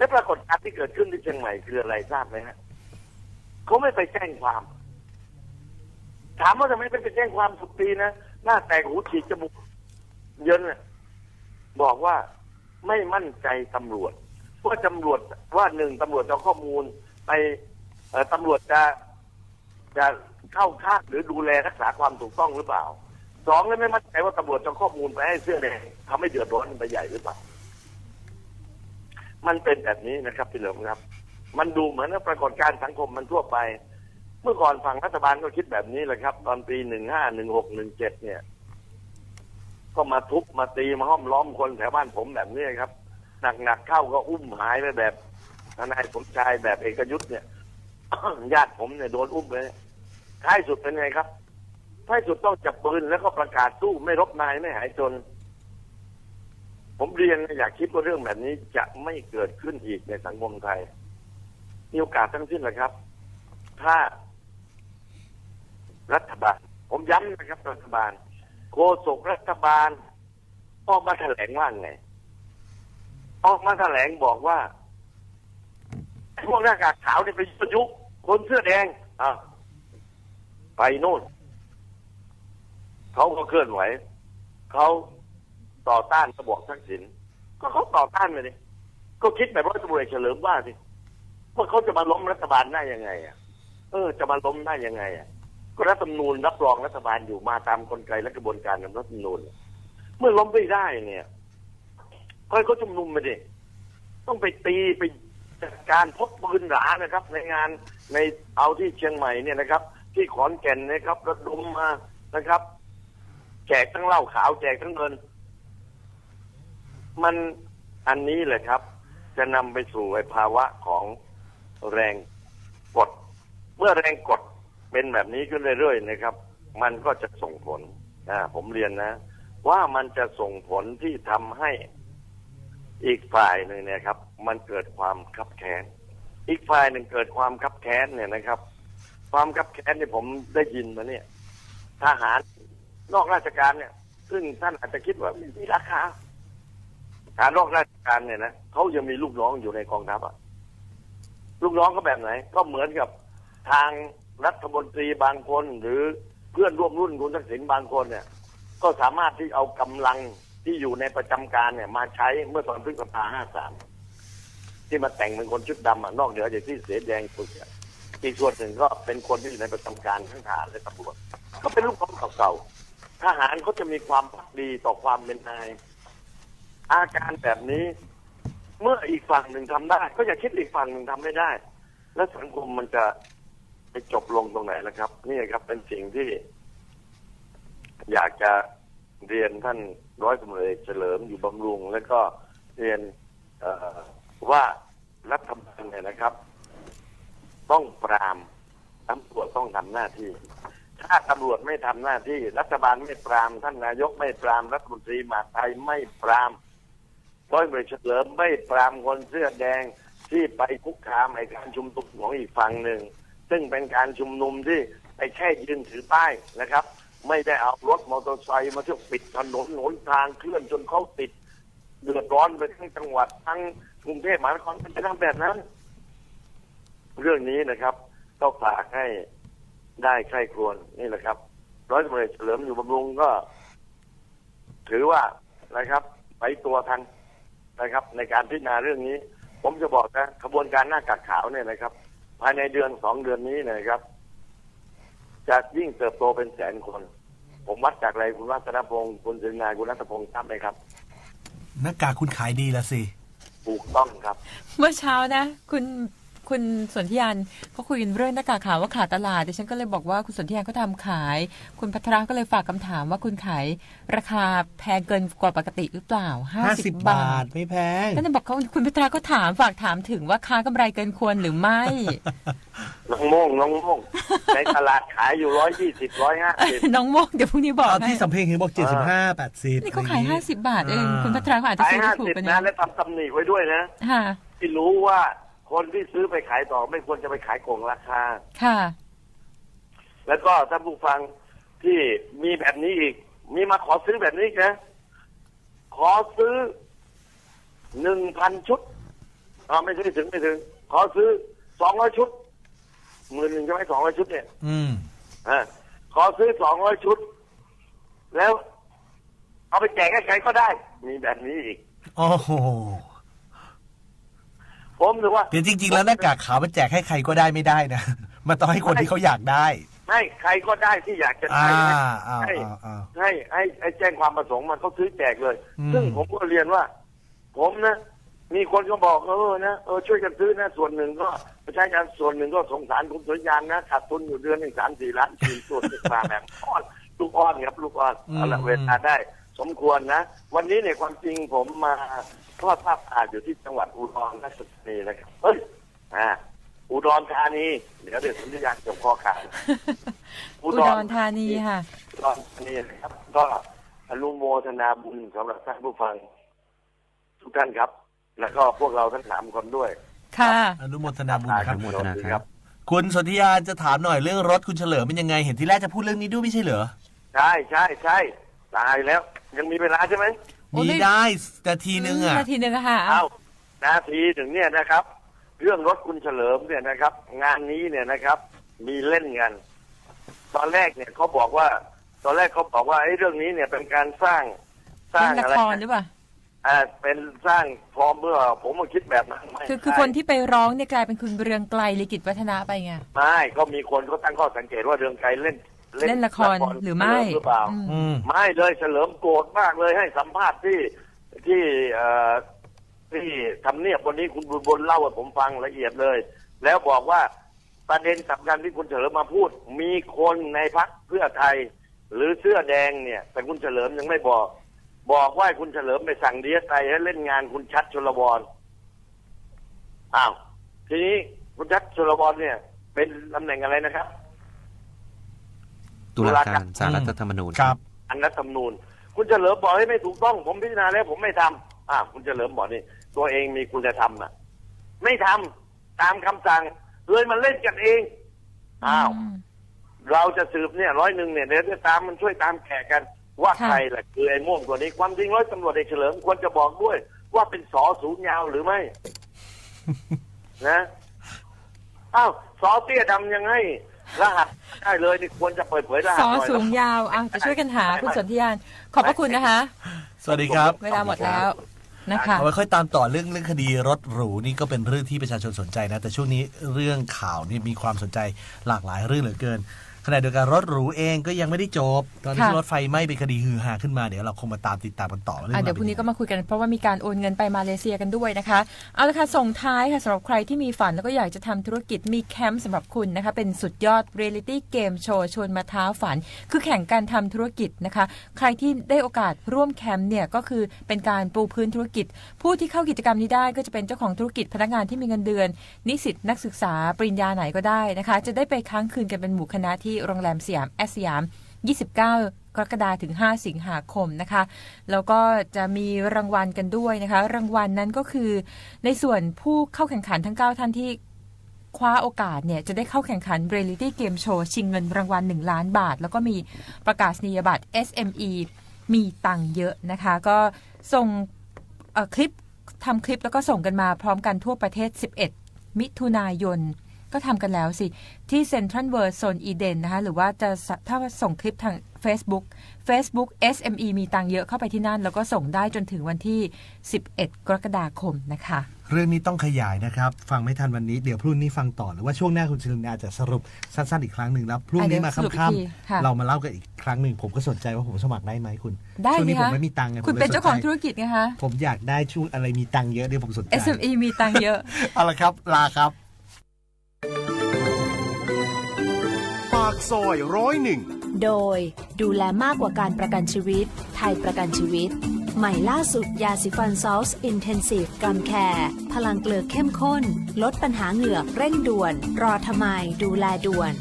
และปรากฏการณ์ที่เกิดขึ้นที่เชียงใหม่คืออะไรทราบไหมฮะเขาไม่ไปแจ้งความ ถามว่าทำไมไม่ไปแจ้งความสุดปีนะหน้าแตกหูฉีกจมูกเยินะบอกว่าไม่มั่นใจตำรวจว่าตำรวจว่าหนึ่งตำรวจจะเอาข้อมูลไปตำรวจจะจะเข้าข้างหรือดูแลรักษาความถูกต้องหรือเปล่าสองแล้วไม่มั่นใจว่าตำรวจจะข้อมูลไปให้เสื้อแดงทำให้เดือดร้อนไปใหญ่หรือเปล่า มันเป็นแบบนี้นะครับพี่เหลิมครับ มันดูเหมือนว่าปรากฏการณ์สังคมมันทั่วไป เมื่อก่อนฝั่งรัฐบาลก็คิดแบบนี้แหละครับ ตอนปีหนึ่งห้าหนึ่งหกหนึ่งเจ็ดเนี่ย ก็มาทุบมาตีมาห้อมล้อมคนแถวบ้านผมแบบนี้ครับหนักๆเข้าก็อุ้มหายไปแบบทนายสมชายแบบเอกยุทธ์เนี่ยญาติผมเนี่ยโดนอุ้มเลยท้ายสุดเป็นไงครับท้ายสุดต้องจับปืนแล้วก็ประกาศสู้ไม่รบนายไม่หายจน ผมเรียนนะอยากคิดว่าเรื่องแบบนี้จะไม่เกิดขึ้นอีกในสังคมไทย มีโอกาสทั้งสิ้นแหละครับ ถ้า รัฐบาล ผมย้ำนะครับ รัฐบาล โฆษกรัฐบาลออกมาแถลงว่าไง ออกมาแถลงบอกว่าพวกหน้ากากขาวเนี่ยไปยุกคนเสื้อแดงอะไปโน่นเขาก็เคลื่อนไหวเขา ต่อต้านระบอบทักษิณก็เขาต่อต้านไปดิก็คิดแบบว่าตำรวจเฉลิมว่าสิว่าเขาจะมาล้มรัฐบาลได้ยังไง อะ เออ จะมาล้มได้ยังไง อะ ก็รัฐธรรมนูญรับรองรัฐบาลอยู่มาตามกลไกและกระบวนการของรัฐธรรมนูญเมื่อล้มไม่ได้เนี่ยก็ให้เขาชุมนุมไปดิต้องไปตีไปจัดการพกปืนหรานะครับ ในงานในเอาที่เชียงใหม่เนี่ยนะครับ ที่ขอนแก่นนะครับระดมมานะครับ แจกทั้งเหล้าขาวแจกทั้งเงิน มันอันนี้แหละครับ จะนำไปสู่ไอ้ภาวะของแรงกด เมื่อแรงกดเป็นแบบนี้ขึ้นเรื่อยๆนะครับ มันก็จะส่งผลอ่าผมเรียนนะ ว่ามันจะส่งผลที่ทำให้อีกฝ่ายหนึ่งเนี่ยครับ มันเกิดความคับแค้นอีกฝ่ายหนึ่งเกิดความคับแค้นเนี่ยนะครับ ความคับแค้นเนี่ผมได้ยินมาเนี่ย ทหารนอกราชการเนี่ย ซึ่งท่านอาจจะคิดว่ามีราคา ทหารนอกราชการเนี่ยนะเขายังมีลูกน้องอยู่ในกองทัพอะลูกน้องก็แบบไหน ก็เหมือนกับทางรัฐมนตรีบางคน หรือเพื่อนร่วมรุ่นคุณทักษิณบางคนเนี่ย ก็สามารถที่เอากำลังที่อยู่ในประจำการเนี่ย มาใช้เมื่อตอนพฤษภาห้าสามที่มาแต่งเป็นคนชุดดำอะนอกเหนือจากที่เสียแดงฝึกอะอีกส่วนหนึ่งก็เป็นคนที่อยู่ในประจำการทั้งทหารและตำรวจก็เป็นลูกน้องเก่าๆทหารเขาจะมีความพักดีต่อความเป็นนาย อาการแบบนี้ เมื่ออีกฝั่งหนึ่งทำได้ ก็อย่าคิดอีกฝั่งหนึ่งทำไม่ได้ แล้วสังคมมันจะไปจบลงตรงไหนล่ะครับ นี่ครับเป็นสิ่งที่ อยากจะเรียนท่านร้อยตำรวจเอกเฉลิมอยู่บำรุง แล้วก็เรียนว่ารัฐบาลเนี่ยนะครับ ต้องปรามตำรวจต้องทำหน้าที่ ถ้าตำรวจไม่ทำหน้าที่ รัฐบาลไม่ปราม ท่านนายกไม่ปราม รัฐมนตรีมหาไทยไม่ปราม ร้อยตำรวจเฉลิมไม่ปรามคนเสื้อแดงที่ไปคุกคามไอ้การชุมนุมของอีกฝั่งหนึ่ง ซึ่งเป็นการชุมนุมที่ไปแค่ยืนถือป้ายนะครับ ไม่ได้เอารถมอเตอร์ไซค์มาเที่ยวปิดถนนหนทางเคลื่อนจนเขาติดเดือดร้อนไปทั้งจังหวัดทั้งกรุงเทพมหานครมันจะทำแบบนั้น เรื่องนี้นะครับก็ฝากให้ได้ใครควญนี่แหละครับ ร้อยตำรวจเอกเฉลิมอยู่บำรุงก็ ถือว่านะครับ ไปตัวทัน นะครับ ในการพิจารณาเรื่องนี้ ผมจะบอกนะขบวนการหน้ากากขาวเนี่ยนะครับ ภายในเดือนสองเดือนนี้นะครับ จะยิ่งเติบโตเป็นแสนคน ผมวัดจากอะไรคุณวัฒนพงศ์คุณสิงห์นายคุณรัตพงศ์ทราบไหมครับหน้ากากคุณขายดีละสิถูกต้องครับ เมื่อเช้านะ คุณ คุณสนธิยานเขาคุยกันเรื่องหน้ากากขาวว่าขาดตลาดดิฉันก็เลยบอกว่าคุณสนธิยานเขาทำขาย คุณพัทราก็เลยฝากคำถามว่าคุณขายราคาแพงเกินกว่าปกติหรือเปล่าห้าสิบ50 บาบาททไม่แพงก็จะบอกเขาคุณพัทราก็ถามฝากถามถึงว่าค้ากำไรเกินควรหรือไม่น้องโม่งน้องโม่งในตลาดขายอยู่ร้อยยี่สิบร้อยห้าสิบน้องโมกเดี๋ยวพรุ่งนี้บอกตอนให้ที่สำเพ็งเห็นบอกเจ็ดสิบห้าแปดสิบนี่เขาขายห้าสิบบาทเองคุณพัทราเขาอาจจะขายซื้อห้าถูกสิบกันนะนะและทำตำหนิไว้ด้วยนะค่ะที่รู้ว่า คนที่ซื้อไปขายต่อไม่ควรจะไปขายโกงราคา ค่ะ แล้วก็ท่านผู้ฟังที่มีแบบนี้อีก มีมาขอซื้อแบบนี้อีกนะ ขอซื้อหนึ่งพันชุดอ๋อไม่ใช่ถึงไม่ถึง ขอซื้อสองร้อยชุดหมื่นหนึ่งใช่ไหมสองร้อยชุดเนี่ย อืมอ่าขอซื้อสองร้อยชุด แล้ว เอาไปแจกให้ใครก็ได้ มีแบบนี้อีก โอ้โห ผมถือว่าเดี๋ยวจริง ๆ แล้วหน้ากากขาวมันแจกให้ใครก็ได้ไม่ได้นะมันต้องให้คนที่เขาอยากได้ ให้ใครก็ได้ที่อยากจะอ่าใช้อ่าให้อ่าอ่าให้ให้ให้แจ้งความประสงค์มันเขาซื้อแจกเลยอืมซึ่งผมก็เรียนว่า ผมนะมีคนก็บอกเออนะเออช่วยกันซื้อนะ ส่วนหนึ่งก็ใช้กันส่วนหนึ่งก็สงสารคุณสุริยานนะขาดทุนอยู่เดือนหนึ่งสามสี่ล้านสี่ส่วนหนึ่งมาแบบอ้อนลูกอ้อนครับลูกอ้อนเอาละเวลาได้ สมควรนะ วันนี้เนี่ยความจริงผมมาทอดภาพอาอยู่ที่จังหวัดอุดรราชธานีนะครับเฮ้ยอ่าอุดรธานีเดี๋ยวเดี๋ยวสุริยานจบข้อข่าวอุดรธานีค่ะตอนนี้นะครับ ก็อนุโมทนาบุญสำหรับท่านผู้ฟัง ทุกท่านครับ แล้วก็พวกเราทั้งสามคนด้วย ค่ะอนุโมทนาบุญครับอนุโมทนาครับ คุณสนธิยาจะถามหน่อยเรื่องรถคุณเฉลิมเป็นยังไง เห็นที่แรกจะพูดเรื่องนี้ด้วยไม่ใช่เหรอ ใช่ใช่ใช่ตายแล้ว ยังมีเวลาใช่ไหมโอ้มีไม่ได้นาทีนึงอะ นาทีหนึ่งอะค่ะ เอานาทีถึงเนี่ยนะครับ เรื่องรถคุณเฉลิมเนี่ยนะครับ งานนี้เนี่ยนะครับ มีเล่นกัน ตอนแรกเนี่ยเขาบอกว่า ตอนแรกเขาบอกว่าไอ้เรื่องนี้เนี่ยเป็นการสร้างสร้างเล่นละอะไรครหรือเปล่า อ่าเป็นสร้างพร้อมเมื่อผมมาคิดแบบนั้นไม่คือคือใช่คนที่ไปร้องเนี่ยกลายเป็นคุณเรืองไกลลิกิตวัฒนะไปไง ไม่ก็มีคนเขาตั้งข้อสังเกตว่าเรืองไกรเล่น เล่นละครหรือไม่เฉลิหรือเปล่าอืมอืมไม่เลยเฉลิมโกรธมากเลยให้สัมภาษณ์ที่ที่เอ่อที่ทำเนียบวันนี้คุณบุญบนเล่าให้ผมฟังละเอียดเลย แล้วบอกว่าประเด็นสำคัญที่คุณเฉลิมมาพูด มีคนในพักเพื่อไทย หรือเสื้อแดงเนี่ย แต่คุณเฉลิมยังไม่บอก บอกว่าให้คุณเฉลิมไปสั่งดีเอสไอให้เล่นงานคุณชัดชลวรอ้าวทีนี้คุณชัดชลวรเนี่ย เป็นตำแหน่งอะไรนะครับ ตุลาการสารรัฐธรรมนูญครับ อันรัฐธรรมนูญ คุณเฉลิมบอกให้ไม่ถูกต้อง ผมพิจารณาแล้วผมไม่ทำอ่าคุณเฉลิมบอกนี่ตัวเองมีคุณธรรมอะ ไม่ทำตามคำสั่งเลยมันเล่นกันเองอ้าวอืมเราจะสืบเนี่ยร้อยหนึ่งเนี่ยเดี๋ยวจะตามมันช่วยตามแขกกันว่าค่ะใครแหละคือไอ้ม่วงตัวนี้ความจริงร้อยตำรวจเอกเฉลิมควรจะบอกด้วย ว่าเป็นสอศูนย์ยาวหรือไม่ นะอ้าวสอเตี้ยดำยังไง รหัสได้เลยนี่ควรจะเปิดเผยรหัสสอหน่อยสูงยาวอะจะช่วยกันหาคุณสนธิยาน ขอบพระคุณนะคะ สวัสดีครับ เวลาหมดแล้วนะคะเอาไว้ค่อยตามต่อเรื่องเรื่องคดีรถหรูนี่ก็เป็นเรื่องที่ประชาชนสนใจนะ แต่ช่วงนี้เรื่องข่าวนี่มีความสนใจหลากหลายเรื่องเหลือเกิน ขณะเดียวกันรถหรูเองก็ยังไม่ได้จบ ตอนนี้ค่ะที่รถไฟไหม้เป็นคดีฮือฮาขึ้นมาเดี๋ยวเราคงมาตามติดตามกันต่อว่าเรื่อะองเดี๋ยวพรุ่งนี้ก็เป็มาคุยกันเพราะว่ามีการโอนเงินไปมาเลเซียกันด้วยนะคะเอาละค่ะส่งท้ายค่ะสำหรับใครที่มีฝันแล้วก็อยากจะทำธุรกิจมีแคมป์สำหรับคุณนะคะเป็นสุดยอดเรียลิตี้เกมโชว์ชวนมาท้าฝัน คือแข่งการทำธุรกิจนะคะ ใครที่ได้โอกาสร่วมแคมป์เนี่ยก็คือเป็นการปูพื้นธุรกิจ ผู้ที่เข้ากิจกรรมนี้ได้ก็จะเป็นเจ้าของธุรกิจพนักงานที่มีเงินเดือน นิสิตนักศึกษาปริญญาไหนก็ได้นะคะ จะได้ไปค้างคืนกันเป็นหมู่คณะที่โรงแรมสยามแอสสยาม 29 กรกฎาคมถึง 5 สิงหาคมนะคะ แล้วก็จะมีรางวัลกันด้วยนะคะ รางวัลนั้นก็คือ ในส่วนผู้เข้าแข่งขันทั้ง 9 ท่านที่คว้าโอกาสเนี่ยจะได้เข้าแข่งขัน Reality Game Show ชิงเงินรางวัล 1 ล้านบาท แล้วก็มีประกาศนียบัตร SME มีตังเยอะนะคะ ก็ส่งคลิปทำคลิปแล้วก็ส่งกันมาพร้อมกันทั่วประเทศ 11 มิถุนายน ก็ทำกันแล้วสิ ที่เซ็นทรัลเวิร์โซนอีเดนนะคะ หรือว่าจะสะถ้าส่งคลิปทาง Facebook Facebook SME มีตังค์เยอะเข้าไปที่นั่น แล้วก็ส่งได้จนถึงวันที่ 11 กรกฎาคมนะคะ เรื่องนี้ต้องขยายนะครับ ฟังไม่ทันวันนี้เดี๋ยวพรุ่งนี้ฟังต่อ หรือว่าช่วงหน้าคุณชลินอาจจะสรุปสั้นๆอีกครั้งหนึ่งแล้วพรุ่งนี้มาอะเดี๋ยวสรุปอีกค่ทีค่ะำๆเรามาเล่ากันอีกครั้งหนึ่งผมก็สนใจว่าผมสมัครได้ไหมคุณได้ช่วงไหมนี้ผมคะไม่มีตังค์ไงคุณผมลยเป็นเจ้าของสใจธุรกิจไงคะผมอยากได้ช่วงอะไรมีตังค์เยอะเดี๋ยวผมสนใจ SME มีตังค์เยอะเอาละครับลาครับากซอยร้อยหนึ่ง โดยดูแลมากกว่าการประกันชีวิต ไทยประกันชีวิต ใหม่ล่าสุดยาสีฟันซอลส์อินเทนซีฟกัมแคร์พลังเกลือเข้มข้น ลดปัญหาเหงือกเร่งด่วน รอทำไมดูแลด่วน